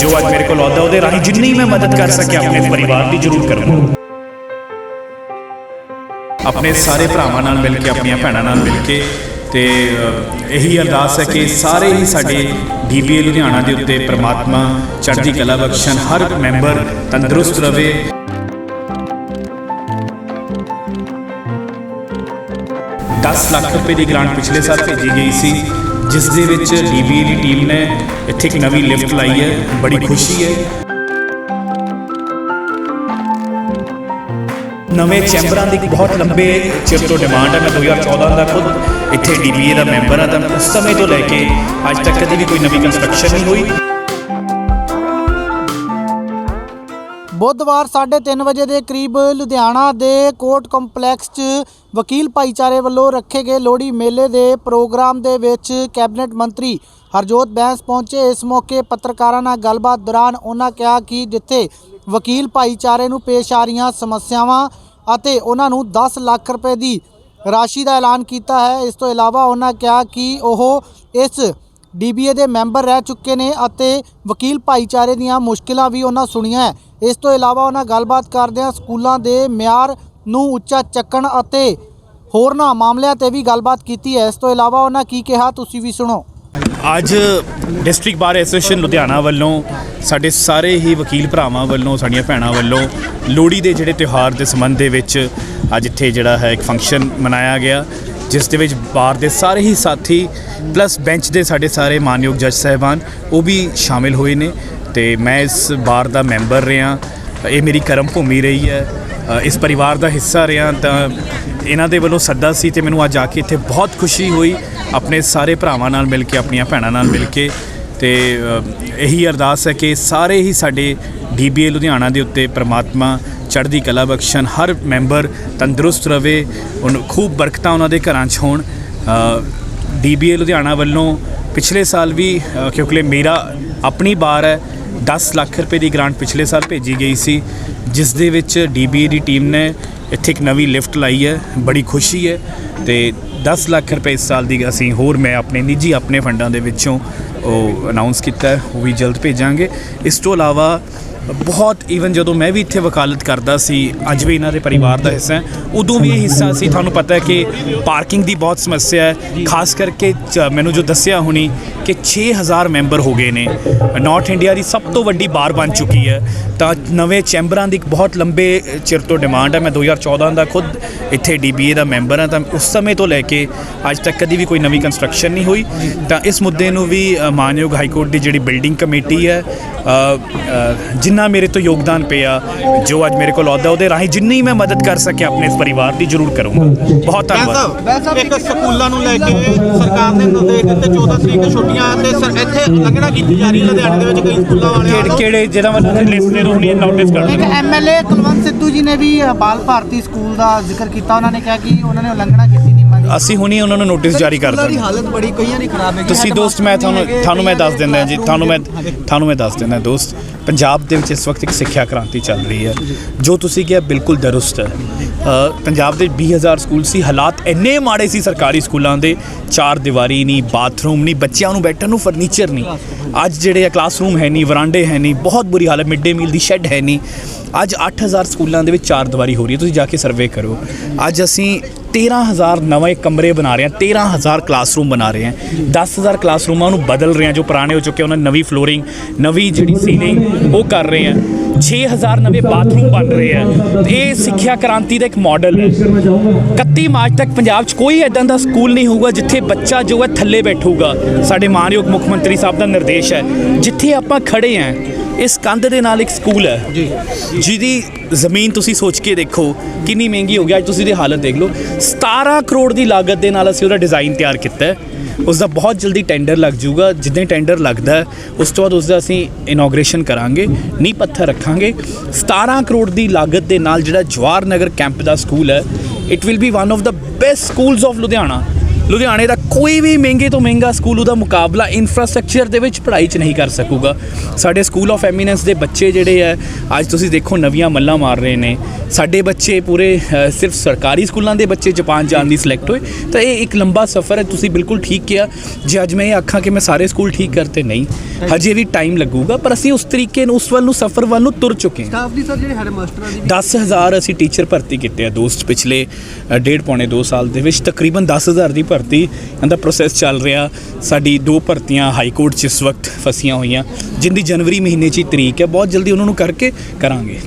ਜੋ ਅੱਜ ਮੇਰੇ ਕੋਲ ਆਉਂਦਾ, ਉਹਦੇ ਰਾਹੀਂ ਜਿੰਨੀ ਮੈਂ ਮਦਦ ਕਰ ਸਕਿਆ, ਆਪਣੇ ਪਰਿਵਾਰ ਦੀ ਜ਼ਰੂਰ ਕਰੂੰਗਾ ਆਪਣੇ ਸਾਰੇ ਭਰਾਵਾਂ ਨਾਲ ਮਿਲ ਕੇ, ਆਪਣੀਆਂ ਭੈਣਾਂ ਨਾਲ ਮਿਲ ਕੇ, ਤੇ ਇਹੀ ਅਰਦਾਸ ਹੈ ਕਿ ਸਾਰੇ ਹੀ ਸਾਡੇ ਡੀਬੀਏ ਲੁਧਿਆਣਾ ਦੇ ਉੱਤੇ ਪ੍ਰਮਾਤਮਾ, ਚੜ੍ਹਦੀ ਕਲਾ ਬਖਸ਼ਣ, ਹਰ ਮੈਂਬਰ ਤੰਦਰੁਸਤ ਰਹੇ 10 ਲੱਖ ਰੁਪਏ ਦੀ ਗ੍ਰਾਂਟ ਪਿਛਲੇ ਸਾਲ ਭੇਜੀ ਗਈ ਸੀ। ਜਿਸ ਦੇ ਵਿੱਚ ਡੀਬੀਏ ਦੀ ਟੀਮ ਨੇ ਇੱਥੇ ਇੱਕ ਨਵੀਂ ਲਿਫਟ ਲਾਈ ਹੈ। ਬੜੀ ਖੁਸ਼ੀ ਹੈ। ਨਵੇਂ ਚੈਂਬਰਾਂ ਦੀ ਬਹੁਤ ਲੰਬੇ ਚਿਰ ਤੋਂ ਡਿਮਾਂਡ ਹੈ। ਮੈਂ 2014 ਦਾ ਖੁਦ ਇੱਥੇ ਡੀਬੀਏ ਦਾ ਮੈਂਬਰ ਹਾਂ ਤਾਂ ਉਸ ਸਮੇਂ ਤੋਂ ਲੈ ਕੇ ਅੱਜ ਤੱਕ ਕਦੀ ਵੀ ਕੋਈ ਨਵੀਂ ਕੰਸਟਰਕਸ਼ਨ ਨਹੀਂ ਹੋਈ। ਬੁੱਧਵਾਰ 3:30 ਵਜੇ ਦੇ ਕਰੀਬ ਲੁਧਿਆਣਾ ਦੇ ਕੋਰਟ ਕੰਪਲੈਕਸ 'ਚ ਵਕੀਲ ਭਾਈਚਾਰੇ ਵੱਲੋਂ ਰੱਖੇ ਗਏ ਲੋਹੜੀ ਮੇਲੇ ਦੇ ਪ੍ਰੋਗਰਾਮ ਦੇ ਵਿੱਚ ਕੈਬਨਿਟ ਮੰਤਰੀ ਹਰਜੋਤ ਬੈਂਸ ਪਹੁੰਚੇ ਇਸ ਮੌਕੇ ਪੱਤਰਕਾਰਾਂ ਨਾਲ ਗੱਲਬਾਤ ਦੌਰਾਨ ਉਹਨਾਂ ਕਿਹਾ ਕਿ ਜਿੱਥੇ ਵਕੀਲ ਭਾਈਚਾਰੇ ਨੂੰ ਪੇਸ਼ ਆ ਰਹੀਆਂ ਸਮੱਸਿਆਵਾਂ ਅਤੇ ਉਹਨਾਂ ਨੂੰ 10 ਲੱਖ ਰੁਪਏ ਦੀ ਰਾਸ਼ੀ ਦਾ ਐਲਾਨ ਕੀਤਾ ਹੈ, ਇਸ ਤੋਂ ਇਲਾਵਾ ਉਹਨਾਂ ਕਿਹਾ ਕਿ ਉਹ ਇਸ ਡੀਬੀਏ ਦੇ ਮੈਂਬਰ ਰਹਿ ਚੁੱਕੇ ਨੇ ਅਤੇ ਵਕੀਲ ਭਾਈਚਾਰੇ ਦੀਆਂ ਮੁਸ਼ਕਿਲਾਂ ਵੀ ਉਹਨਾਂ ਸੁਣੀਆਂ ਹੈ। ਇਸ ਤੋਂ ਇਲਾਵਾ ਉਹਨਾਂ ਗੱਲਬਾਤ ਕਰਦਿਆਂ ਸਕੂਲਾਂ ਦੇ ਮਿਆਰ ਨੂੰ ਉੱਚਾ ਚੱਕਣ ਅਤੇ ਹੋਰਨਾਂ ਮਾਮਲਿਆਂ ਤੇ ਵੀ ਗੱਲਬਾਤ ਕੀਤੀ ਹੈ। ਇਸ ਤੋਂ ਇਲਾਵਾ ਉਹਨਾਂ ਕੀ ਕਿਹਾ, ਤੁਸੀਂ ਵੀ ਸੁਣੋ। ਅੱਜ ਡਿਸਟ੍ਰਿਕਟ ਬਾਰ ਐਸੋਸੀਏਸ਼ਨ ਲੁਧਿਆਣਾ ਵੱਲੋਂ ਸਾਡੇ ਸਾਰੇ ਹੀ ਵਕੀਲ ਭਰਾਵਾਂ ਵੱਲੋਂ, ਸਾਡੀਆਂ ਭੈਣਾਂ ਵੱਲੋਂ ਲੋਹੜੀ ਦੇ ਜਿਹੜੇ ਤਿਉਹਾਰ ਦੇ ਸੰਬੰਧ ਦੇ ਵਿੱਚ ਅੱਜ ਇੱਥੇ ਜਿਹੜਾ ਹੈ ਇੱਕ ਫੰਕਸ਼ਨ ਮਨਾਇਆ ਗਿਆ, ਜਿਸ ਦੇ ਵਿੱਚ ਬਾਰ ਦੇ ਸਾਰੇ ਹੀ ਸਾਥੀ, ਪਲੱਸ ਬੈਂਚ ਦੇ ਸਾਡੇ ਸਾਰੇ ਮਾਨਯੋਗ ਜੱਜ ਸਾਹਿਬਾਨ, ਉਹ ਵੀ ਸ਼ਾਮਿਲ ਹੋਏ ਨੇ। ਤੇ ਮੈਂ ਇਸ ਬਾਰ ਦਾ ਮੈਂਬਰ ਰਿਹਾ। ਇਹ ਮੇਰੀ ਕਰਮ ਭੂਮੀ ਰਹੀ ਹੈ। ਇਸ ਪਰਿਵਾਰ ਦਾ ਹਿੱਸਾ ਰਿਹਾ ਤਾਂ ਇਹਨਾਂ ਦੇ ਵੱਲੋਂ ਸੱਦਾ ਸੀ ਤੇ ਮੈਨੂੰ ਅੱਜ ਆ ਕੇ ਇੱਥੇ ਬਹੁਤ ਖੁਸ਼ੀ ਹੋਈ। ਆਪਣੇ ਸਾਰੇ ਭਰਾਵਾਂ ਨਾਲ ਮਿਲ ਕੇ, ਆਪਣੀਆਂ ਭੈਣਾਂ ਨਾਲ ਮਿਲ ਕੇ। ਤੇ ਇਹੀ ਅਰਦਾਸ ਹੈ ਕਿ ਸਾਰੇ ਹੀ ਸਾਡੇ ਡੀਬੀਏ ਲੁਧਿਆਣਾ ਦੇ ਉੱਤੇ ਪ੍ਰਮਾਤਮਾ ਚੜ੍ਹਦੀ ਕਲਾ ਬਖਸ਼ਣ। ਹਰ ਮੈਂਬਰ ਤੰਦਰੁਸਤ ਰਵੇ ਉਹਨੂੰ ਖੂਬ ਬਰਕਤਾਂ ਉਹਨਾਂ ਦੇ ਘਰਾਂ 'ਚ ਹੋਣ। ਡੀਬੀਏ ਲੁਧਿਆਣਾ ਵੱਲੋਂ ਪਿਛਲੇ ਸਾਲ ਵੀ ਕਿਉਂਕਿ ਮੇਰਾ ਆਪਣੀ ਬਾਰ ਹੈ 10 ਲੱਖ ਰੁਪਏ ਦੀ ਗ੍ਰਾਂਟ ਪਿਛਲੇ ਸਾਲ ਭੇਜੀ ਗਈ ਸੀ, ਜਿਸ ਦੇ ਵਿੱਚ ਡੀਬੀਏ ਦੀ ਟੀਮ ਨੇ ਇੱਥੇ ਇੱਕ ਨਵੀਂ ਲਿਫਟ ਲਾਈ ਹੈ, ਬੜੀ ਖੁਸ਼ੀ ਹੈ ਤੇ 10 ਲੱਖ ਰੁਪਏ ਇਸ ਸਾਲ ਦੀ ਅਸੀਂ ਹੋਰ ਮੈਂ ਆਪਣੇ, ਨਿੱਜੀ ਆਪਣੇ ਫੰਡਾਂ ਦੇ ਵਿੱਚੋਂ ਉਹ ਅਨਾਉਂਸ ਕੀਤਾ ਹੈ ਉਹ ਵੀ ਜਲਦ ਭੇਜਾਂਗੇ। ਇਸ ਤੋਂ ਇਲਾਵਾ ਬਹੁਤ ਈਵਨ ਜਦੋਂ ਮੈਂ ਵੀ ਇੱਥੇ ਵਕਾਲਤ ਕਰਦਾ ਸੀ ਅੱਜ ਵੀ ਇਹਨਾਂ ਦੇ ਪਰਿਵਾਰ ਦਾ ਹਿੱਸਾ ਹੈ ਉਦੋਂ ਵੀ ਇਹ ਹਿੱਸਾ ਸੀ ਤੁਹਾਨੂੰ ਪਤਾ ਹੈ ਕਿ ਪਾਰਕਿੰਗ ਦੀ ਬਹੁਤ ਸਮੱਸਿਆ ਹੈ। ਖਾਸ ਕਰਕੇ ਚ- ਮੈਨੂੰ ਜੋ ਦੱਸਿਆ ਹੁਣੀ ਕਿ 6000 ਮੈਂਬਰ ਹੋ ਗਏ ਨੇ। ਨਾਰਥ ਇੰਡੀਆ ਦੀ ਸਭ ਤੋਂ ਵੱਡੀ ਬਾਰ ਬਣ ਚੁੱਕੀ ਹੈ। ਤਾਂ ਨਵੇਂ ਚੈਂਬਰਾਂ ਦੀ ਇੱਕ ਬਹੁਤ ਲੰਬੇ ਚਿਰ ਤੋਂ ਡਿਮਾਂਡ ਹੈ। ਮੈਂ 2014 ਦਾ ਖੁਦ ਇੱਥੇ ਡੀਬੀਏ ਦਾ ਮੈਂਬਰ ਹਾਂ ਤਾਂ ਉਸ ਸਮੇਂ ਤੋਂ ਲੈ ਕੇ ਅੱਜ ਤੱਕ ਕਦੀ ਵੀ ਕੋਈ ਨਵੀਂ ਕੰਸਟਰਕਸ਼ਨ ਨਹੀਂ ਹੋਈ। ਤਾਂ ਇਸ ਮੁੱਦੇ ਨੂੰ ਵੀ ਅ, ਮਾਨਯੋਗ ਹਾਈ ਕੋਰਟ ਦੀ ਜਿਹੜੀ ਬਿਲਡਿੰਗ ਕਮੇਟੀ ਹੈ ਜਿੰਨਾ ਮੇਰੇ ਤੋਂ ਯੋਗਦਾਨ ਪਿਆ ਜੋ ਅੱਜ ਮੇਰੇ ਕੋਲ ਆਉਂਦਾ ਉਹਦੇ ਰਾਹੀਂ ਜਿੰਨੀ ਮੈਂ ਮਦਦ ਕਰ ਸਕਿਆ ਆਪਣੇ ਇਸ ਪਰਿਵਾਰ ਦੀ ਜ਼ਰੂਰ ਕਰੂੰਗਾ। ਬਹੁਤ ਧੰਨਵਾਦ। ਇੱਕ ਸਕੂਲਾਂ ਨੂੰ ਲੈ ਕੇ ਸਰਕਾਰ ਨੇ ਨਿਰਦੇਸ਼ ਦਿੱਤੇ 14 ਤਰੀਕ ਛੁੱਟੀਆਂ ਤੇ ਸਰ ਇੱਥੇ ਲੰਘਣਾ ਕੀਤੀ ਜਾ ਰਹੀ ਲੁਧਿਆਣੇ ਦੇ ਵਿੱਚ ਕਈ ਸਕੂਲਾਂ ਵਾਲਿਆਂ ਕਿਹੜੇ ਵੱਲੋਂ। ਕਿਹੜੇ ਜਿਹਦਾ ਮਤਲਬ ਲਿਸਟ ਦੇ ਹੁਣੀ ਨੋਟਿਸ ਕਰ ਇੱਕ ਐਮਐਲਏ ਕੁਲਵੰਤ ਸਿੱਧੂ ਜੀ ਨੇ ਵੀ ਬਾਲ ਭਾਰਤੀ ਸਕੂਲ ਦਾ ਜ਼ਿਕਰ ਕੀਤਾ। ਉਹਨਾਂ ਨੇ ਕਿਹਾ ਕਿ ਉਹਨਾਂ ਨੇ ਉਲੰਘਣਾ ਕੀਤੀ ਅਸੀਂ ਹੁਣੀ ਉਹਨਾਂ ਨੂੰ ਨੋਟਿਸ ਜਾਰੀ ਕਰ ਸਕੂਲਾਂ ਦੀ ਦਾਂਗੇ ਹਾਲਤ ਬੜੀ ਕਈਆਂ ਦੀ ਖਰਾਬ ਹੈ ਤੁਸੀਂ ਦੋਸਤ ਮੈਂ ਤੁਹਾਨੂੰ ਤੁਹਾਨੂੰ ਮੈਂ ਦੱਸ ਦਿੰਦਾ ਜੀ ਤੁਹਾਨੂੰ ਮੈਂ ਤੁਹਾਨੂੰ ਮੈਂ ਦੱਸ ਦਿੰਦਾ ਦੋਸਤ ਪੰਜਾਬ ਦੇ ਵਿੱਚ ਇਸ ਵਕਤ ਇੱਕ ਸਿੱਖਿਆ ਕ੍ਰਾਂਤੀ ਚੱਲ ਰਹੀ ਹੈ ਜੋ ਤੁਸੀਂ ਕਿਹਾ ਬਿਲਕੁਲ ਦਰੁਸਤ ਹੈ। ਪੰਜਾਬ ਦੇ 20000 ਸਕੂਲ ਸੀ ਹਾਲਾਤ ਇੰਨੇ ਮਾੜੇ ਸੀ ਸਰਕਾਰੀ ਸਕੂਲਾਂ ਦੇ ਚਾਰ ਦੀਵਾਰੀ ਨਹੀਂ ਬਾਥਰੂਮ ਨਹੀਂ ਬੱਚਿਆਂ ਨੂੰ ਬੈਠਣ ਨੂੰ ਫਰਨੀਚਰ ਨਹੀਂ। ਅੱਜ ਜਿਹੜੇ ਆ ਕਲਾਸਰੂਮ ਹੈ ਨਹੀਂ ਵਰਾਂਡੇ ਹੈ ਨਹੀਂ ਬਹੁਤ ਬੁਰੀ ਹਾਲਤ ਮਿਡ ਡੇ ਮੀਲ ਦੀ ਸ਼ੈੱਡ ਹੈ ਨਹੀਂ। ਅੱਜ 8000 ਸਕੂਲਾਂ ਦੇ ਵਿੱਚ ਚਾਰ ਦੀਵਾਰੀ ਹੋ ਰਹੀ ਹੈ। ਤੁਸੀਂ ਜਾ ਕੇ ਸਰਵੇ ਕਰੋ। ਅੱਜ ਅਸੀਂ 13000 ਨਵੇਂ ਕਮਰੇ ਬਣਾ ਰਹੇ ਹਾਂ 13000 ਕਲਾਸਰੂਮ ਬਣਾ ਰਹੇ ਹਾਂ। 10000 ਕਲਾਸਰੂਮਾਂ ਨੂੰ ਬਦਲ ਰਹੇ ਹਾਂ, ਜੋ ਪੁਰਾਣੇ ਹੋ ਚੁੱਕੇ ਉਹਨਾਂ ਦੀ ਨਵੀਂ ਫਲੋਰਿੰਗ ਨਵੀਂ ਜਿਹੜੀ ਸੀਲਿੰਗ ਉਹ ਕਰ ਰਹੇ ਹਾਂ। 6000 ਨਵੇਂ ਬਾਥਰੂਮ ਬਣ ਰਹੇ ਆ। ਇਹ ਸਿੱਖਿਆ ਕ੍ਰਾਂਤੀ ਦਾ ਇੱਕ ਮਾਡਲ ਹੈ। 31 ਮਾਰਚ ਤੱਕ ਪੰਜਾਬ 'ਚ ਕੋਈ ਐਦਾਂ ਦਾ ਸਕੂਲ ਨਹੀਂ ਹੋਊਗਾ, ਜਿੱਥੇ ਬੱਚਾ ਜੋ ਹੈ ਥੱਲੇ ਬੈਠੂਗਾ। ਸਾਡੇ ਮਾਨਯੋਗ ਮੁੱਖ ਮੰਤਰੀ ਸਾਹਿਬ ਦਾ ਨਿਰਦੇਸ਼ ਹੈ। ਜਿੱਥੇ ਆਪਾਂ ਖੜੇ ਆਂ ਇਸ ਕੰਧ ਦੇ ਨਾਲ ਇੱਕ ਸਕੂਲ ਹੈ। ਜੀ। ਜਿਹਦੀ ਜ਼ਮੀਨ ਤੁਸੀਂ ਸੋਚ ਕੇ ਦੇਖੋ ਕਿੰਨੀ ਮਹਿੰਗੀ ਹੋ ਗਈ ਅੱਜ ਤੁਸੀਂ ਦੀ ਹਾਲਤ ਦੇਖ ਲਓ। 17 ਕਰੋੜ ਦੀ ਲਾਗਤ ਦੇ ਨਾਲ ਅਸੀਂ ਉਹਦਾ ਡਿਜ਼ਾਈਨ ਤਿਆਰ ਕੀਤਾ ਹੈ। ਉਸ ਦਾ ਬਹੁਤ ਜਲਦੀ ਟੈਂਡਰ ਲੱਗ ਜਾਊਗਾ ਜਿੱਦਾਂ ਟੈਂਡਰ ਲੱਗਦਾ ਉਸ ਤੋਂ ਬਾਅਦ ਉਸ ਦਾ ਅਸੀਂ ਇਨੋਗ੍ਰੇਸ਼ਨ ਕਰਾਂਗੇ ਨੀਂਹ ਪੱਥਰ ਰੱਖਾਂਗੇ। 17 ਕਰੋੜ ਦੀ ਲਾਗਤ ਦੇ ਨਾਲ ਜਿਹੜਾ ਜਵਾਹਰ ਨਗਰ ਕੈਂਪ ਦਾ ਸਕੂਲ ਹੈ it will be one of the best schools of Ludhiana ਲੁਧਿਆਣੇ ਦਾ ਕੋਈ ਵੀ ਮਹਿੰਗੇ ਤੋਂ ਮਹਿੰਗਾ ਸਕੂਲ ਉਹਦਾ ਮੁਕਾਬਲਾ ਇਨਫਰਾਸਟ੍ਰਕਚਰ ਦੇ ਵਿੱਚ ਪੜ੍ਹਾਈ 'ਚ ਨਹੀਂ ਕਰ ਸਕੂਗਾ। ਸਾਡੇ ਸਕੂਲ ਆਫ ਐਮੀਨੈਂਸ ਦੇ ਬੱਚੇ ਜਿਹੜੇ ਆ ਅੱਜ ਤੁਸੀਂ ਦੇਖੋ ਨਵੀਆਂ ਮੱਲਾਂ ਮਾਰ ਰਹੇ ਨੇ। ਸਾਡੇ ਬੱਚੇ ਪੂਰੇ ਸਿਰਫ ਸਰਕਾਰੀ ਸਕੂਲਾਂ ਦੇ ਬੱਚੇ ਜਾਪਾਨ ਜਾਣ ਦੀ ਸਿਲੈਕਟ ਹੋਏ। ਤਾਂ ਇਹ ਇੱਕ ਲੰਬਾ ਸਫ਼ਰ ਹੈ ਤੁਸੀਂ ਬਿਲਕੁਲ ਠੀਕ ਕਿਹਾ। ਜੇ ਅੱਜ ਮੈਂ ਇਹ ਆਖਾਂ ਕਿ ਮੈਂ ਸਾਰੇ ਸਕੂਲ ਠੀਕ ਕਰਤੇ ਨਹੀਂ। ਹਜੇ ਵੀ ਟਾਈਮ ਲੱਗੂਗਾ ਪਰ ਅਸੀਂ ਉਸ ਤਰੀਕੇ ਨੂੰ ਉਸ ਵੱਲ ਨੂੰ ਸਫ਼ਰ ਵੱਲ ਨੂੰ ਤੁਰ ਚੁੱਕੇ ਹਾਂ। ਸਟਾਫ ਦੀ ਸਰ ਜਿਹੜੇ ਹੈਡ ਮਾਸਟਰਾਂ ਦੀ 10000 ਅਸੀਂ ਟੀਚਰ ਭਰਤੀ ਕੀਤੇ ਆ ਦੋਸਤ ਪਿਛਲੇ ਡੇਢ ਪੌਣੇ 2 ਸਾਲ ਦੇ ਵਿੱਚ ਤਕਰੀਬਨ 10000 ਦੀ ਭਰਤੀ। ਦਾ ਪ੍ਰੋਸੈਸ ਚੱਲ ਰਿਹਾ। ਸਾਡੀ ਦੋ ਭਰਤੀਆਂ ਹਾਈ ਕੋਰਟ 'ਚ ਇਸ ਵਕਤ ਫਸੀਆਂ ਹੋਈਆਂ। ਜਿੰਦੀ ਜਨਵਰੀ ਮਹੀਨੇ 'ਚ ਹੀ ਤਰੀਕ ਹੈ। ਬਹੁਤ ਜਲਦੀ ਉਹਨਾਂ ਨੂੰ ਕਰਕੇ ਕਰਾਂਗੇ।